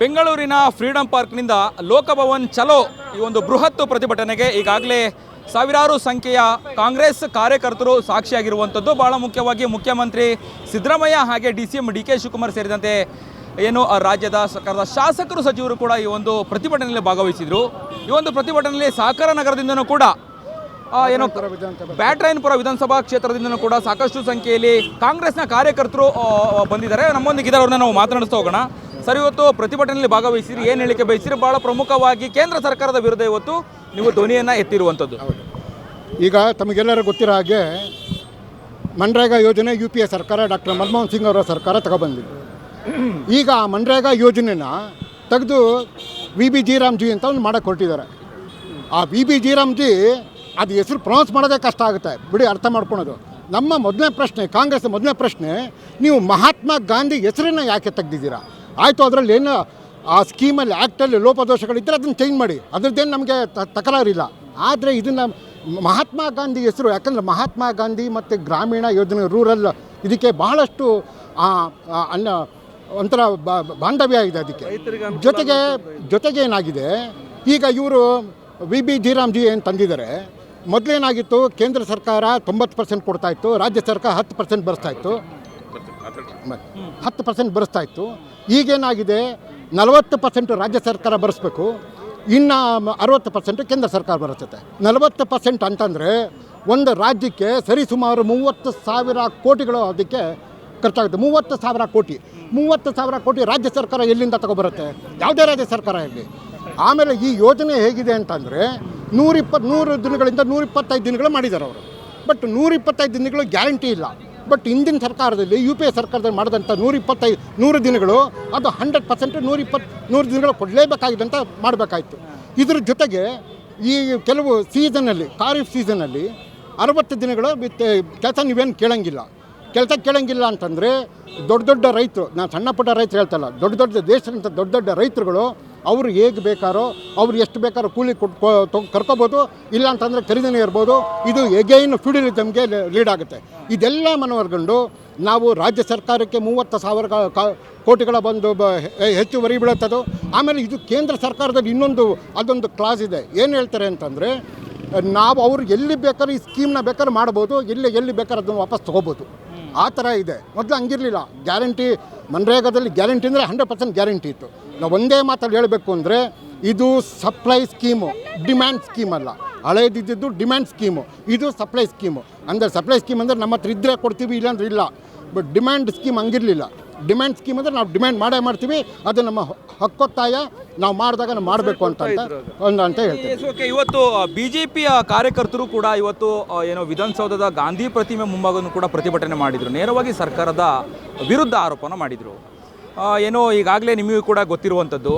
ಬೆಂಗಳೂರಿನ ಫ್ರೀಡಂ ಪಾರ್ಕ್ನಿಂದ ಲೋಕಭವನ್ ಚಲೋ ಈ ಒಂದು ಬೃಹತ್ ಪ್ರತಿಭಟನೆಗೆ ಈಗಾಗಲೇ ಸಾವಿರಾರು ಸಂಖ್ಯೆಯ ಕಾಂಗ್ರೆಸ್ ಕಾರ್ಯಕರ್ತರು ಸಾಕ್ಷಿಯಾಗಿರುವಂಥದ್ದು. ಬಹಳ ಮುಖ್ಯವಾಗಿ ಮುಖ್ಯಮಂತ್ರಿ ಸಿದ್ದರಾಮಯ್ಯ ಹಾಗೆ D C M D K Shivakumar ಸೇರಿದಂತೆ ಏನು ರಾಜ್ಯದ ಸರ್ಕಾರದ ಶಾಸಕರು ಸಚಿವರು ಕೂಡ ಈ ಒಂದು ಪ್ರತಿಭಟನೆಯಲ್ಲಿ ಭಾಗವಹಿಸಿದರು. ಈ ಒಂದು ಪ್ರತಿಭಟನೆಯಲ್ಲಿ ಸಹಕಾರ ನಗರದಿಂದನೂ ಕೂಡ ಏನು ಬ್ಯಾಟ್ರಾಯನ್ಪುರ ವಿಧಾನಸಭಾ ಕ್ಷೇತ್ರದಿಂದನೂ ಕೂಡ ಸಾಕಷ್ಟು ಸಂಖ್ಯೆಯಲ್ಲಿ ಕಾಂಗ್ರೆಸ್ನ ಕಾರ್ಯಕರ್ತರು ಬಂದಿದ್ದಾರೆ. ನಮ್ಮೊಂದಿಗೆ ಇದರವ್ರನ್ನ ನಾವು ಮಾತನಾಡಿಸ್ತಾ ಹೋಗೋಣ. ಸರ್, ಇವತ್ತು ಪ್ರತಿಭಟನೆಯಲ್ಲಿ ಭಾಗವಹಿಸಿರಿ, ಏನು ಹೇಳಿಕೆ ಬಯಸಿರಿ? ಬಹಳ ಪ್ರಮುಖವಾಗಿ ಕೇಂದ್ರ ಸರ್ಕಾರದ ವಿರುದ್ಧ ಇವತ್ತು ನೀವು ಧ್ವನಿಯನ್ನು ಎತ್ತಿರುವಂಥದ್ದು. ಈಗ ತಮಗೆಲ್ಲರೂ ಗೊತ್ತಿರೋ ಹಾಗೆ ಮನ್ರೇಗಾ ಯೋಜನೆ ಯು ಪಿ ಎ ಸರ್ಕಾರ, ಡಾಕ್ಟರ್ ಮನಮೋಹನ್ ಸಿಂಗ್ ಅವರ ಸರ್ಕಾರ ತಗೊಬಂದಿದೆ. ಈಗ ಆ ಮನ್ರೇಗಾ ಯೋಜನೆನ ತೆಗೆದು ವಿ ಬಿ ಜಿ ಅಂತ ಒಂದು ಮಾಡಕ್ಕೆ ಹೊರಟಿದ್ದಾರೆ. ಆ ವಿ ಬಿ ಜಿ ಅದು ಹೆಸರು ಪ್ರೊನೌನ್ಸ್ ಮಾಡೋದೇ ಕಷ್ಟ ಆಗುತ್ತೆ. ಬಿಡಿ, ಅರ್ಥ ಮಾಡ್ಕೊಳೋದು. ನಮ್ಮ ಮೊದಲನೇ ಪ್ರಶ್ನೆ, ಕಾಂಗ್ರೆಸ್ ಮೊದಲನೇ ಪ್ರಶ್ನೆ, ನೀವು ಮಹಾತ್ಮ ಗಾಂಧಿ ಹೆಸರನ್ನು ಯಾಕೆ ತೆಗ್ದಿದ್ದೀರಾ? ಆಯಿತು ಅದರಲ್ಲಿ ಏನು ಆ ಸ್ಕೀಮಲ್ಲಿ ಆ್ಯಕ್ಟಲ್ಲಿ ಲೋಪದೋಷಗಳಿದ್ದರೆ ಅದನ್ನು ಚೇಂಜ್ ಮಾಡಿ. ಅದರದ್ದೇನು ನಮಗೆ ತಕರಾರಿಲ್ಲ. ಆದರೆ ಇದನ್ನು ಮಹಾತ್ಮ ಗಾಂಧಿ ಹೆಸರು ಯಾಕಂದರೆ ಮಹಾತ್ಮ ಗಾಂಧಿ ಮತ್ತು ಗ್ರಾಮೀಣ ಯೋಜನೆ ರೂರಲ್ ಇದಕ್ಕೆ ಬಹಳಷ್ಟು ಅನ್ನ ಒಂಥರ ಬಾ- ಬಾಂಧವ್ಯ ಇದೆ ಅದಕ್ಕೆ. ಜೊತೆಗೆ ಜೊತೆಗೆ ಏನಾಗಿದೆ ಈಗ ಇವರು ವಿ ಬಿ ಜಿ ಏನು ತಂದಿದ್ದಾರೆ ಮೊದಲೇನಾಗಿತ್ತು ಕೇಂದ್ರ ಸರ್ಕಾರ ತೊಂಬತ್ತು ಪರ್ಸೆಂಟ್ ಕೊಡ್ತಾ ಇತ್ತು ರಾಜ್ಯ ಸರ್ಕಾರ ಹತ್ತು ಪರ್ಸೆಂಟ್ ಬರೆಸ್ತಾ ಇತ್ತು. ಮ- ಹತ್ತು ಪರ್ಸೆಂಟ್ ಬರೆಸ್ತಾ ಇತ್ತು. ಈಗೇನಾಗಿದೆ? ನಲವತ್ತು ಪರ್ಸೆಂಟ್ ರಾಜ್ಯ ಸರ್ಕಾರ ಬರೆಸ್ಬೇಕು. ಇನ್ನು ಅರವತ್ತು ಪರ್ಸೆಂಟ್ ಕೇಂದ್ರ ಸರ್ಕಾರ ಬರುತ್ತೆ. ನಲವತ್ತು ಪರ್ಸೆಂಟ್ ಅಂತಂದರೆ ಒಂದು ರಾಜ್ಯಕ್ಕೆ ಸರಿಸುಮಾರು ಮೂವತ್ತು ಸಾವಿರ ಕೋಟಿಗಳು ಅದಕ್ಕೆ ಖರ್ಚಾಗುತ್ತೆ. ಮೂವತ್ತು ಸಾವಿರ ಕೋಟಿ. ಮೂವತ್ತು ಸಾವಿರ ಕೋಟಿ ರಾಜ್ಯ ಸರ್ಕಾರ ಎಲ್ಲಿಂದ ತಗೊಬರುತ್ತೆ? ಯಾವುದೇ ರಾಜ್ಯ ಸರ್ಕಾರ ಇರಲಿ. ಆಮೇಲೆ ಈ ಯೋಜನೆ ಹೇಗಿದೆ ಅಂತಂದರೆ ನೂರಿಪ್ಪತ್ತು ನೂರು ದಿನಗಳಿಂದ ನೂರಿಪ್ಪತ್ತೈದು ದಿನಗಳು ಮಾಡಿದ್ದಾರೆ ಅವರು. ಬಟ್ ನೂರಿಪ್ಪತ್ತೈದು ದಿನಗಳು ಗ್ಯಾರಂಟಿ ಇಲ್ಲ. ಬಟ್ ಹಿಂದಿನ ಸರ್ಕಾರದಲ್ಲಿ ಯು ಪಿ ಎ ಸರ್ಕಾರದಲ್ಲಿ ಮಾಡಿದಂಥ ನೂರಿಪ್ಪತ್ತೈದು, ನೂರು ದಿನಗಳು, ಅದು ಹಂಡ್ರೆಡ್ ಪರ್ಸೆಂಟ್ ನೂರಿಪ್ಪತ್ತು, ನೂರು ದಿನಗಳು ಕೊಡಲೇಬೇಕಾಗಿದೆ ಅಂತ ಮಾಡಬೇಕಾಯ್ತು. ಇದ್ರ ಜೊತೆಗೆ ಈ ಕೆಲವು ಸೀಸನಲ್ಲಿ ಖಾರಿಫ್ ಸೀಸನಲ್ಲಿ ಅರವತ್ತು ದಿನಗಳು ಕೆಲಸ ನೀವೇನು ಕೇಳಂಗಿಲ್ಲ. ಕೆಲಸ ಕೇಳೋಂಗಿಲ್ಲ ಅಂತಂದರೆ ದೊಡ್ಡ ದೊಡ್ಡ ರೈತರು, ನಾನು ಸಣ್ಣ ಪುಟ್ಟ ರೈತರು ಹೇಳ್ತಲ್ಲ, ದೊಡ್ಡ ದೊಡ್ಡ ದೇಶದಂಥ ದೊಡ್ಡ ದೊಡ್ಡ ರೈತರುಗಳು, ಅವರು ಹೇಗೆ ಬೇಕಾರೋ, ಅವ್ರು ಎಷ್ಟು ಬೇಕಾರೋ ಕೂಲಿ ಕೊಟ್ಟು ಕರ್ಕೋಬೋದು, ಇಲ್ಲ ಅಂತಂದರೆ ಖರೀದಿನೇ ಇರ್ಬೋದು. ಇದು ಎಗೈನ್ ಫ್ಯೂಡಲಿಸಮ್ಗೆ ಲೀಡ್ ಆಗುತ್ತೆ. ಇದೆಲ್ಲ ಮನವರ್ಗೊಂಡು ನಾವು ರಾಜ್ಯ ಸರ್ಕಾರಕ್ಕೆ ಮೂವತ್ತು ಸಾವಿರ ಕೋಟಿಗಳ ಹೆ- ಹೆಚ್ಚುವರಿ ಬೀಳುತ್ತದು, ಆಮೇಲೆ ಇದು ಕೇಂದ್ರ ಸರ್ಕಾರದಲ್ಲಿ ಇನ್ನೊಂದು, ಅದೊಂದು ಕ್ಲಾಸ್ ಇದೆ. ಏನು ಹೇಳ್ತಾರೆ ಅಂತಂದರೆ, ನಾವು ಅವರು ಎಲ್ಲಿ ಬೇಕಾದ್ರೂ ಈ ಸ್ಕೀಮ್ನ ಬೇಕಾದ್ರೆ ಮಾಡ್ಬೋದು ಎಲ್ಲಿ ಎಲ್ಲಿ ಬೇಕಾದ್ರೂ ಅದನ್ನು ವಾಪಸ್ ತೊಗೋಬೋದು. ಆ ಥರ ಇದೆ. ಮೊದಲು ಹಂಗಿರಲಿಲ್ಲ. ಗ್ಯಾರಂಟಿ ಮನ್ರೇಗಾದಲ್ಲಿ ಗ್ಯಾರಂಟಿ ಅಂದರೆ ಹಂಡ್ರೆಡ್ ಪರ್ಸೆಂಟ್ ಗ್ಯಾರಂಟಿ ಇತ್ತು. ನಾವು ಒಂದೇ ಮಾತಲ್ಲಿ ಹೇಳಬೇಕು ಅಂದರೆ ಇದು ಸಪ್ಲೈ ಸ್ಕೀಮು, ಡಿಮ್ಯಾಂಡ್ ಸ್ಕೀಮ್ ಅಲ್ಲ. ಹಳೇದಿದ್ದು ಡಿಮ್ಯಾಂಡ್ ಸ್ಕೀಮು. ಇದು ಸಪ್ಲೈ ಸ್ಕೀಮು. ಅಂದರೆ ಸಪ್ಲೈ ಸ್ಕೀಮ್ ಅಂದರೆ ನಮ್ಮ ಹತ್ರ ಇದ್ದರೆ ಕೊಡ್ತೀವಿ ಇಲ್ಲಾಂದ್ರೆ ಇಲ್ಲ. ಬಟ್ ಡಿಮ್ಯಾಂಡ್ ಸ್ಕೀಮ್ ಹಂಗಿರಲಿಲ್ಲ. ಡಿಮ್ಯಾಂಡ್ ಸ್ಕೀಮ್ ಅಂದರೆ ನಾವು ಡಿಮ್ಯಾಂಡ್ ಮಾಡೇ ಮಾಡ್ತೀವಿ ಅದು ನಮ್ಮ ಹಕ್ಕೊತ್ತಾಯ ನಾವು ಮಾಡಿದಾಗ ನಾವು ಮಾಡಬೇಕು ಅಂತ ಅಂತ ಒಂದು ಅಂತ ಹೇಳ್ತೀವಿ ಇವತ್ತು ಬಿ ಇವತ್ತು ಪಿಯ ಕಾರ್ಯಕರ್ತರು ಕೂಡ ಇವತ್ತು ಏನೋ ವಿಧಾನಸೌಧದ ಗಾಂಧಿ ಪ್ರತಿಮೆ ಮುಂಭಾಗವನ್ನು ಕೂಡ ಪ್ರತಿಭಟನೆ ಮಾಡಿದರು. ನೇರವಾಗಿ ಸರ್ಕಾರದ ವಿರುದ್ಧ ಆರೋಪನ ಮಾಡಿದರು. ಏನೋ ಈಗಾಗಲೇ ನಿಮಗೂ ಕೂಡ ಗೊತ್ತಿರುವಂಥದ್ದು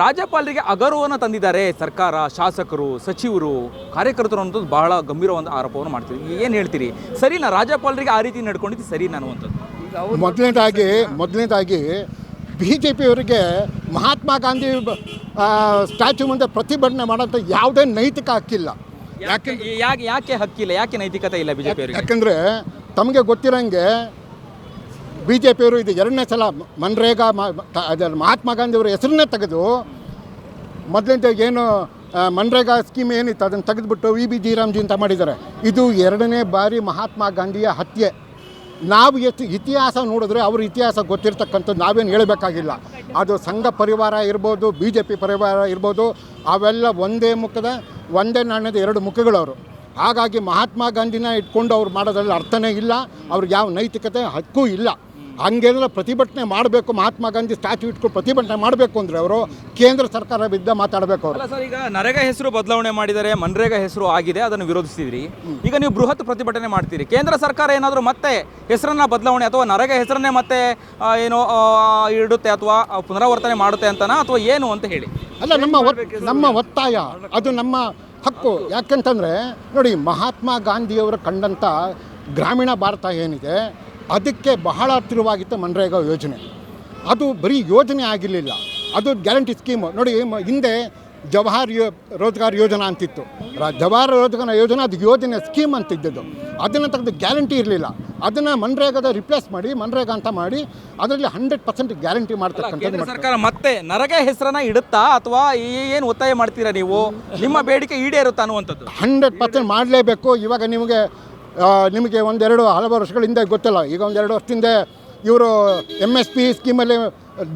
ರಾಜ್ಯಪಾಲರಿಗೆ ಅಗೌರವವನ್ನು ತಂದಿದ್ದಾರೆ ಸರ್ಕಾರ ಶಾಸಕರು ಸಚಿವರು ಕಾರ್ಯಕರ್ತರು ಅನ್ನೋದು ಬಹಳ ಗಂಭೀರವಾದ ಆರೋಪವನ್ನು ಮಾಡ್ತೀವಿ ಏನು ಹೇಳ್ತೀರಿ? ಸರಿನಾ? ರಾಜ್ಯಪಾಲರಿಗೆ ಆ ರೀತಿ ನಡ್ಕೊಂಡಿದ್ದು ಸರಿನಾ ಅನ್ನುವಂಥದ್ದು? ಮೊದಲನೇದಾಗಿ ಮೊದಲನೇದಾಗಿ ಬಿ ಜೆ ಪಿಯವರಿಗೆ ಮಹಾತ್ಮ ಗಾಂಧಿ ಸ್ಟ್ಯಾಚ್ಯೂ ಮುಂದೆ ಪ್ರತಿಭಟನೆ ಮಾಡೋಂಥ ಯಾವುದೇ ನೈತಿಕ ಹಕ್ಕಿಲ್ಲ. ಯಾಕೆ ಯಾಕೆ ಯಾಕೆ ಹಕ್ಕಿಲ್ಲ? ಯಾಕೆ ನೈತಿಕತೆ ಇಲ್ಲ ಬಿ ಜೆ ಅವರಿಗೆ ಯಾಕಂದರೆ ತಮಗೆ ಗೊತ್ತಿರೋಂಗೆ ಬಿ ಜೆ ಪಿಯವರು ಇದು ಎರಡನೇ ಸಲ ಮನ್ರೇಗಾ ಮಹಾತ್ಮ ಗಾಂಧಿಯವರ ಹೆಸರನ್ನೇ ತೆಗೆದು ಮೊದಲಿಂದ ಏನು ಮನ್ರೇಗಾ ಸ್ಕೀಮ್ ಏನಿತ್ತು ಅದನ್ನು ತೆಗೆದುಬಿಟ್ಟು ವಿ ಬಿ ಜಿ ರಾಮ್ಜಿ ಅಂತ ಮಾಡಿದ್ದಾರೆ. ಇದು ಎರಡನೇ ಬಾರಿ ಮಹಾತ್ಮ ಗಾಂಧಿಯ ಹತ್ಯೆ. ನಾವು ಎಷ್ಟು ಇತಿಹಾಸ ನೋಡಿದ್ರೆ ಅವ್ರ ಇತಿಹಾಸ ಗೊತ್ತಿರ್ತಕ್ಕಂಥದ್ದು ನಾವೇನು ಹೇಳಬೇಕಾಗಿಲ್ಲ. ಅದು ಸಂಘ ಪರಿವಾರ ಇರ್ಬೋದು ಬಿ ಜೆ ಪಿ ಪರಿವಾರ ಇರ್ಬೋದು, ಅವೆಲ್ಲ ಒಂದೇ ಮುಖದ, ಒಂದೇ ನಾಣ್ಯದ ಎರಡು ಮುಖಗಳವರು. ಹಾಗಾಗಿ ಮಹಾತ್ಮ ಗಾಂಧಿನ ಇಟ್ಕೊಂಡು ಅವ್ರು ಮಾಡೋದ್ರಲ್ಲಿ ಅರ್ಥನೇ ಇಲ್ಲ, ಅವ್ರಿಗೆ ಯಾವ ನೈತಿಕತೆ ಹಕ್ಕೂ ಇಲ್ಲ. ಹಂಗೇನಾರ ಪ್ರತಿಭಟನೆ ಮಾಡಬೇಕು ಮಹಾತ್ಮ ಗಾಂಧಿ ಸ್ಟ್ಯಾಚು ಇಟ್ಕೊಂಡು ಪ್ರತಿಭಟನೆ ಮಾಡಬೇಕು ಅಂದರೆ ಅವರು ಕೇಂದ್ರ ಸರ್ಕಾರ ಬಿದ್ದ ಮಾತಾಡಬೇಕು ಅವರು. ಅಲ್ಲ ಸರ್ ಈಗ ನರೇಗಾ ಹೆಸರು ಬದಲಾವಣೆ ಮಾಡಿದರೆ ಮನ್ರೇಗಾ ಹೆಸರು ಆಗಿದೆ ಅದನ್ನು ವಿರೋಧಿಸಿದ್ರಿ. ಈಗ ನೀವು ಬೃಹತ್ ಪ್ರತಿಭಟನೆ ಮಾಡ್ತೀರಿ. ಕೇಂದ್ರ ಸರ್ಕಾರ ಏನಾದರೂ ಮತ್ತೆ ಹೆಸರನ್ನ ಬದಲಾವಣೆ ಅಥವಾ ನರೇಗಾ ಹೆಸರನ್ನೇ ಮತ್ತೆ ಏನು ಏನೋ ಆ, ಇಡುತ್ತೆ ಅಥವಾ ಪುನರಾವರ್ತನೆ ಮಾಡುತ್ತೆ ಅಂತನಾ ಅಥವಾ ಏನು ಅಂತ ಹೇಳಿ? ಅಲ್ಲ ನಮ್ಮ ಒತ್- ನಮ್ಮ ಒತ್ತಾಯ ಅದು ನಮ್ಮ ಹಕ್ಕು. ಯಾಕೆಂತಂದರೆ ನೋಡಿ ಮಹಾತ್ಮ ಗಾಂಧಿಯವರು ಕಂಡಂಥ ಗ್ರಾಮೀಣ ಭಾರತ ಏನಿದೆ ಅದಕ್ಕೆ ಬಹಳ ಹತ್ತಿರವಾಗಿತ್ತು ಮನ್ರೇಗಾ ಯೋಜನೆ. ಅದು ಬರೀ ಯೋಜನೆ ಆಗಿರಲಿಲ್ಲ. ಅದು ಗ್ಯಾರಂಟಿ ಸ್ಕೀಮು. ನೋಡಿ ಹಿಂದೆ ಜವಾಹರ್ ಯೋ ರೋಜ್ಗಾರ್ ಯೋಜನಾ ಅಂತಿತ್ತು. ಜವಾಹರ್ ರೋಜ್ಗಾರ್ ಯೋಜನೆ ಅದು ಯೋಜನೆ ಸ್ಕೀಮ್ ಅಂತಿದ್ದದ್ದು. ಅದನ್ನು ತೆಗೆದು ಗ್ಯಾರಂಟಿ ಇರಲಿಲ್ಲ. ಅದನ್ನು ಮನ್ರೇಗಾದ ರಿಪ್ಲೇಸ್ ಮಾಡಿ ಮನ್ರೇಗಾ ಅಂತ ಮಾಡಿ ಅದರಲ್ಲಿ ಹಂಡ್ರೆಡ್ ಪರ್ಸೆಂಟ್ ಗ್ಯಾರಂಟಿ ಮಾಡ್ತಕ್ಕಂಥದ್ದು ಮಾಡ್ತಾರೆ. ಸರ್ಕಾರ ಮತ್ತೆ ನರಗೆ ಹೆಸರನ್ನ ಇಡುತ್ತಾ ಅಥವಾ ಏನು ಒತ್ತಾಯ ಮಾಡ್ತೀರಾ ನೀವು? ನಿಮ್ಮ ಬೇಡಿಕೆ ಈಡೇರುತ್ತಾ ಅನ್ನುವಂಥದ್ದು. ಹಂಡ್ರೆಡ್ ಪರ್ಸೆಂಟ್ ಮಾಡಲೇಬೇಕು. ಇವಾಗ ನಿಮಗೆ ನಿಮಗೆ ಒಂದೆರಡು ಹಲವಾರು ವರ್ಷಗಳಿಂದ ಗೊತ್ತಲ್ಲ, ಈಗ ಒಂದೆರಡು ವರ್ಷದಿಂದ ಇವರು ಎಂ ಎಸ್ ಪಿ ಸ್ಕೀಮಲ್ಲಿ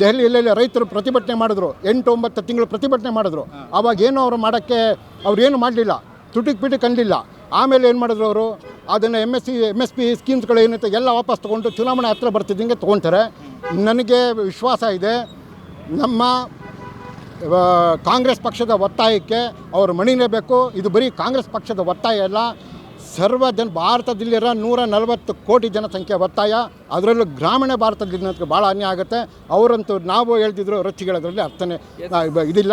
ದೆಹಲಿಯಲ್ಲಿ ರೈತರು ಪ್ರತಿಭಟನೆ ಮಾಡಿದ್ರು, ಎಂಟು ಒಂಬತ್ತು ತಿಂಗಳು ಪ್ರತಿಭಟನೆ ಮಾಡಿದ್ರು. ಅವಾಗ ಏನು ಅವರು ಮಾಡೋಕ್ಕೆ ಅವ್ರು ಏನು ಮಾಡಲಿಲ್ಲ, ತುಟಿಕ್ ಪಿಟಿ ಕಂಡಿಲ್ಲ. ಆಮೇಲೆ ಏನು ಮಾಡಿದ್ರು ಅವರು? ಅದನ್ನು M S C M S P ಸ್ಕೀಮ್ಸ್ಗಳು ಏನಿತ್ತು ಎಲ್ಲ ವಾಪಸ್ ತೊಗೊಂಡು ಚುನಾವಣೆ ಹತ್ರ ಬರ್ತಿದ್ದಂಗೆ ತೊಗೊಳ್ತಾರೆ ನನಗೆ ವಿಶ್ವಾಸ ಇದೆ, ನಮ್ಮ ಕಾಂಗ್ರೆಸ್ ಪಕ್ಷದ ಒತ್ತಾಯಕ್ಕೆ ಅವರು ಮಣಿಲೇಬೇಕು. ಇದು ಬರೀ ಕಾಂಗ್ರೆಸ್ ಪಕ್ಷದ ಒತ್ತಾಯ ಅಲ್ಲ ಸರ್ವ ಜನ ಭಾರತದಲ್ಲಿರೋ ನೂರ ನಲವತ್ತು ಕೋಟಿ ಜನಸಂಖ್ಯೆ ಒತ್ತಾಯ. ಅದರಲ್ಲೂ ಗ್ರಾಮೀಣ ಭಾರತದಲ್ಲಿ ಭಾಳ ಅನ್ಯಾಯ ಆಗುತ್ತೆ. ಅವರಂತೂ ನಾವು ಹೇಳ್ತಿದ್ರು ರೊಚ್ಚಿಗಳದ್ರಲ್ಲಿ ಅರ್ಥನೇ ಇದಿಲ್ಲ.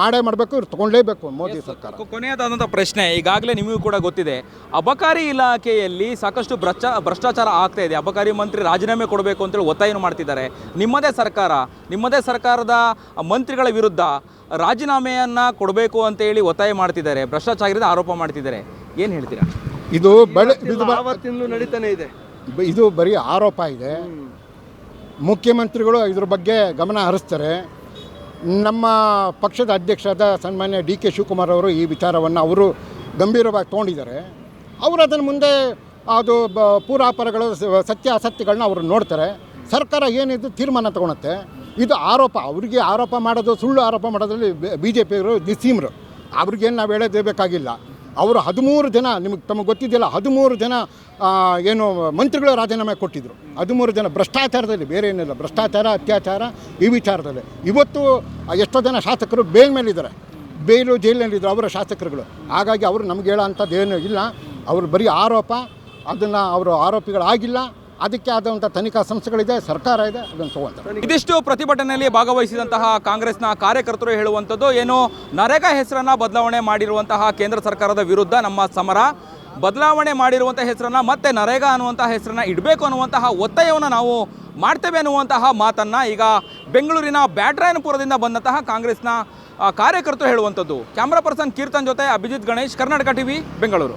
ಮಾಡೇ ಮಾಡಬೇಕು ಇವ್ರು ತೊಗೊಳ್ಳೇಬೇಕು ಮೋದಿ ಸರ್ಕಾರ. ಕೊನೆಯದಾದಂಥ ಪ್ರಶ್ನೆ ಈಗಾಗಲೇ ನಿಮಗೂ ಕೂಡ ಗೊತ್ತಿದೆ. ಅಬಕಾರಿ ಇಲಾಖೆಯಲ್ಲಿ ಸಾಕಷ್ಟು ಭ್ರಷ್ಟ ಭ್ರಷ್ಟಾಚಾರ ಆಗ್ತಾ ಇದೆ. ಅಬಕಾರಿ ಮಂತ್ರಿ ರಾಜೀನಾಮೆ ಕೊಡಬೇಕು ಅಂತೇಳಿ ಒತ್ತಾಯನ ಮಾಡ್ತಿದ್ದಾರೆ. ನಿಮ್ಮದೇ ಸರ್ಕಾರ ನಿಮ್ಮದೇ ಸರ್ಕಾರದ ಮಂತ್ರಿಗಳ ವಿರುದ್ಧ ರಾಜೀನಾಮೆಯನ್ನು ಕೊಡಬೇಕು ಅಂತೇಳಿ ಒತ್ತಾಯ ಮಾಡ್ತಿದ್ದಾರೆ. ಭ್ರಷ್ಟಾಚಾರದ ಆರೋಪ ಮಾಡ್ತಿದ್ದಾರೆ. ಏನು ಹೇಳ್ತೀರಾ? ಇದು ಬಡ ಇದು ಬ- ಆವತ್ತಿಂದಲೂ ನಡೀತಾನೆ ಇದೆ. ಇದು ಬರೀ ಆರೋಪ ಇದೆ. ಮುಖ್ಯಮಂತ್ರಿಗಳು ಇದ್ರ ಬಗ್ಗೆ ಗಮನ ಹರಿಸ್ತಾರೆ. ನಮ್ಮ ಪಕ್ಷದ ಅಧ್ಯಕ್ಷರಾದ ಸನ್ಮಾನ್ಯ ಡಿ ಕೆ ಶಿವಕುಮಾರ್ ಅವರು ಈ ವಿಚಾರವನ್ನು ಅವರು ಗಂಭೀರವಾಗಿ ತೊಗೊಂಡಿದ್ದಾರೆ. ಅವರು ಅದನ್ನು ಮುಂದೆ ಅದು ಬ ಪೂರಾಪರಗಳು ಸ- ಸತ್ಯ ಅಸತ್ಯಗಳನ್ನ ಅವರು ನೋಡ್ತಾರೆ. ಸರ್ಕಾರ ಏನಿದು ತೀರ್ಮಾನ ತಗೊಳುತ್ತೆ. ಇದು ಆರೋಪ. ಅವರಿಗೆ ಆರೋಪ ಮಾಡೋದು ಸುಳ್ಳು ಆರೋಪ ಮಾಡೋದ್ರಲ್ಲಿ ಬಿ ಜೆ ಪಿಯವರು ನಿಸ್ಸೀಮರು ಅವ್ರಿಗೇನು ನಾವು ಹೇಳೋದೇ ಬೇಕಾಗಿಲ್ಲ. ಅವರು ಹದಿಮೂರು ಜನ, ನಿಮಗೆ ತಮಗೆ ಗೊತ್ತಿದೆಯಲ್ಲ, ಹದಿಮೂರು ಜನ ಏನು ಮಂತ್ರಿಗಳು ರಾಜೀನಾಮೆ ಕೊಟ್ಟಿದ್ದರು ಹದಿಮೂರು ಜನ ಭ್ರಷ್ಟಾಚಾರದಲ್ಲಿ, ಬೇರೆ ಏನಿಲ್ಲ, ಭ್ರಷ್ಟಾಚಾರ, ಅತ್ಯಾಚಾರ ಈ ವಿಚಾರದಲ್ಲಿ. ಇವತ್ತು ಎಷ್ಟೋ ಜನ ಶಾಸಕರು ಬೇಲ್ ಮೇಲಿದ್ದಾರೆ. ಬೇಲು ಜೈಲಿನಲ್ಲಿದ್ದರು ಅವರ ಶಾಸಕರುಗಳು. ಹಾಗಾಗಿ ಅವರು ನಮ್ಗೆ ಹೇಳೋ ಅಂಥದ್ದು ಏನೂ ಇಲ್ಲ. ಅವರು ಬರೀ ಆರೋಪ, ಅದನ್ನು ಅವರು ಆರೋಪಿಗಳಾಗಿಲ್ಲ. ಅದಕ್ಕೆ ಆದಂಥ ತನಿಖಾ ಸಂಸ್ಥೆಗಳಿದೆ, ಸರ್ಕಾರ ಇದೆ, ಅದನ್ನು ತಗೊಂತ ಇದಿಷ್ಟು ಪ್ರತಿಭಟನೆಯಲ್ಲಿ ಭಾಗವಹಿಸಿದಂತಹ ಕಾಂಗ್ರೆಸ್ನ ಕಾರ್ಯಕರ್ತರು ಹೇಳುವಂಥದ್ದು ಏನು? ನರೇಗಾ ಹೆಸರನ್ನ ಬದಲಾವಣೆ ಮಾಡಿರುವಂತಹ ಕೇಂದ್ರ ಸರ್ಕಾರದ ವಿರುದ್ಧ ನಮ್ಮ ಸಮರ. ಬದಲಾವಣೆ ಮಾಡಿರುವಂಥ ಹೆಸರನ್ನ ಮತ್ತೆ ನರೇಗಾ ಅನ್ನುವಂತಹ ಹೆಸರನ್ನ ಇಡಬೇಕು ಅನ್ನುವಂತಹ ಒತ್ತಾಯವನ್ನು ನಾವು ಮಾಡ್ತೇವೆ ಅನ್ನುವಂತಹ ಮಾತನ್ನ ಈಗ ಬೆಂಗಳೂರಿನ ಬ್ಯಾಟ್ರಾಯನಪುರದಿಂದ ಬಂದಂತಹ ಕಾಂಗ್ರೆಸ್ನ ಕಾರ್ಯಕರ್ತರು ಹೇಳುವಂಥದ್ದು. ಕ್ಯಾಮ್ರಾ ಪರ್ಸನ್ ಕೀರ್ತನ್ ಜೊತೆ ಅಭಿಜಿತ್ ಗಣೇಶ್, ಕರ್ನಾಟಕ ಟಿವಿ, ಬೆಂಗಳೂರು.